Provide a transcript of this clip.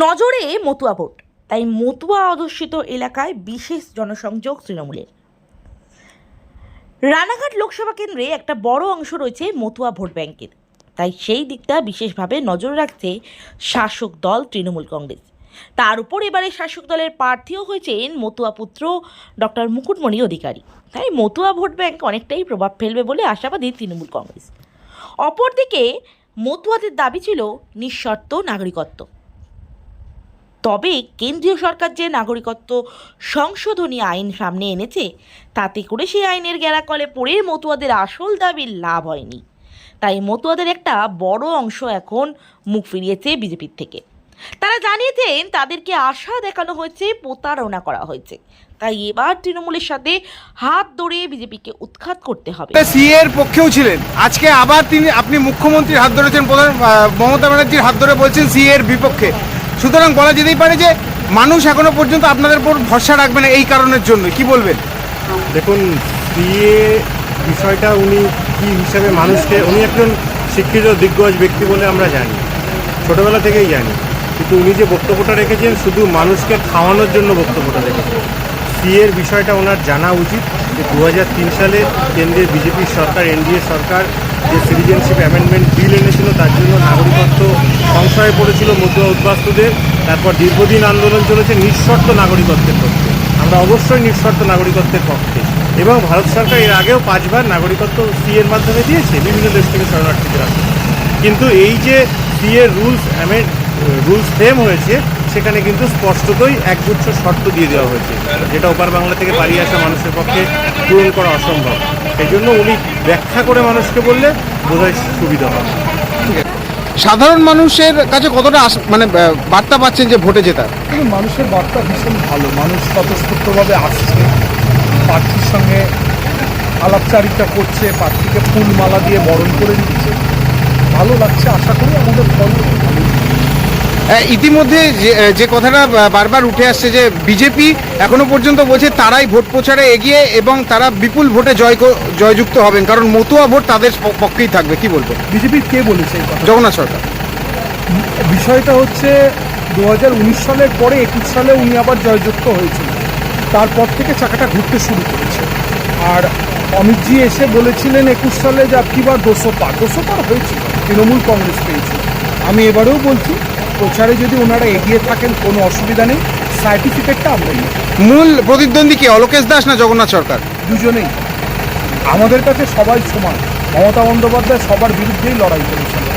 নজরে মতুয়া ভোট। তাই মতুয়া অধ্যুষিত এলাকায় বিশেষ জনসংযোগ তৃণমূলের। রানাঘাট লোকসভা কেন্দ্রে একটা বড় অংশ রয়েছে মতুয়া ভোট ব্যাংকের। তাই সেই দিকটা বিশেষভাবে নজর রাখছে শাসক দল তৃণমূল কংগ্রেস। তার উপর এবারে শাসক দলের প্রার্থীও হয়েছেন মতুয়া পুত্র ডক্টর মুকুটমণি অধিকারী। তাই মতুয়া ভোট ব্যাংক অনেকটাই প্রভাব ফেলবে বলে আশাবাদী তৃণমূল কংগ্রেস। অপরদিকে মতুয়াদের দাবি ছিল নিঃশর্ত নাগরিকত্ব। তবে কেন্দ্রীয় সরকার যে নাগরিকত্ব সংশোধনী আইন সামনে এনেছে, তাতে করে সেই আইনের গেরাকলে পড়ে মতুয়াদের আসল দাবির লাভ হয়নি। তাই মতুয়াদের একটা বড় অংশ এখন মুখ ফিরিয়েছে বিজেপির থেকে। তারা জানিয়েছেন, তাদেরকে আশা দেখানো হয়েছে, প্রতারণা করা হয়েছে। তাই এবার তৃণমূলের সাথে হাত ধরে বিজেপিকে উৎখাত করতে হবে। সি এর পক্ষেও ছিলেন। আজকে আবার তিনি, আপনি মুখ্যমন্ত্রীর হাত ধরেছেন, প্রধান মমতা ব্যানার্জির হাত ধরে বলছেন সি এর বিপক্ষে। সুতরাং বলা যেতেই পারে যে মানুষ এখনও পর্যন্ত আপনাদের উপর ভরসা রাখবে না এই কারণের জন্য। কি বলবেন? দেখুন বিয়ে বিষয়টা উনি কি হিসাবে মানুষকে, উনি একজন শিক্ষিত, দিগ্গজ ব্যক্তি বলে আমরা জানি। ছোটবেলা থেকেই জানি। কিন্তু উনি যে বক্তব্যটা রেখেছেন, শুধু মানুষকে খাওয়ানোর জন্য বক্তব্যটা রেখেছেন। বিয়ের বিষয়টা ওনার জানা উচিত যে দু হাজার তিন সালে কেন্দ্রের বিজেপি সরকার, এনডিএ সরকার যে সিটিজেনশিপ অ্যামেন্ডমেন্ট বিল এনেছিল, তার জন্য নাগরিকত্ব সংশয়ে পড়েছিল মধ্যে উদ্বাস্তুদের। তারপর দীর্ঘদিন আন্দোলন চলেছে নিঃশর্ত নাগরিকত্বের পক্ষে। আমরা অবশ্যই নিঃশর্ত নাগরিকত্বের পক্ষে। এবং ভারত সরকার এর আগেও পাঁচবার নাগরিকত্ব সি এর মাধ্যমে দিয়েছে বিভিন্ন দেশ থেকে শরণার্থীদের আসতে। কিন্তু এই যে সি এর রুলস রুলস ফ্রেম হয়েছে, সেখানে কিন্তু স্পষ্টতই একগুচ্ছ শর্ত দিয়ে দেওয়া হয়েছে, যেটা ওপার বাংলা থেকে পালিয়ে আসা মানুষের পক্ষে পূরণ করা অসম্ভব। সেই জন্য উনি ব্যাখ্যা করে মানুষকে বললে বোধহয় সুবিধা হবে। সাধারণ মানুষের কাছে কতটা আস- মানে বার্তা পাচ্ছেন যে ভোটে জেতার? কিন্তু মানুষের বার্তা ভীষণ ভালো। মানুষ স্বতঃস্ফূর্তভাবে আসছে। প্রার্থীর সঙ্গে আলাপচারিতা করছে প্রার্থীকে ফুল মালা দিয়ে বরণ করে নিচ্ছে ভালো লাগছে আশা করি আমাদের ফল ইতিমধ্যে যে- কথাটা বারবার উঠে আসছে যে বিজেপি এখনও পর্যন্ত বলছে তারাই ভোট প্রচারে এগিয়ে এবং তারা বিপুল ভোটে জয় জয়যুক্ত হবেন। কারণ মতুয়া ভোট তাদের পক্ষেই থাকবে। কি বলব? বিজেপির কে বলেছে জগন্নাথ সরকার। বিষয়টা হচ্ছে দু হাজার উনিশ সালের পরে একুশ সালে উনি আবার জয়যুক্ত হয়েছিলেন তারপর থেকে চাকাটা ঘুরতে শুরু করেছে। আর অমিতজি এসে বলেছিলেন একুশ সালে যে আপকিবার দুশো পার দুশো পার হয়েছিল তৃণমূল কংগ্রেস পেয়েছিল। আমি এবারেও বলছি প্রচারে যদি ওনারা এগিয়ে থাকেন কোনো অসুবিধা নেই। সার্টিফিকেটটা আমরা মূল প্রতিদ্বন্দ্বী কি অলোকেশ দাস না জগন্নাথ সরকার? দুজনেই। আমাদের কাছে সবাই সমান। মমতা বন্দ্যোপাধ্যায় সবার বিরুদ্ধেই লড়াই করেছেন।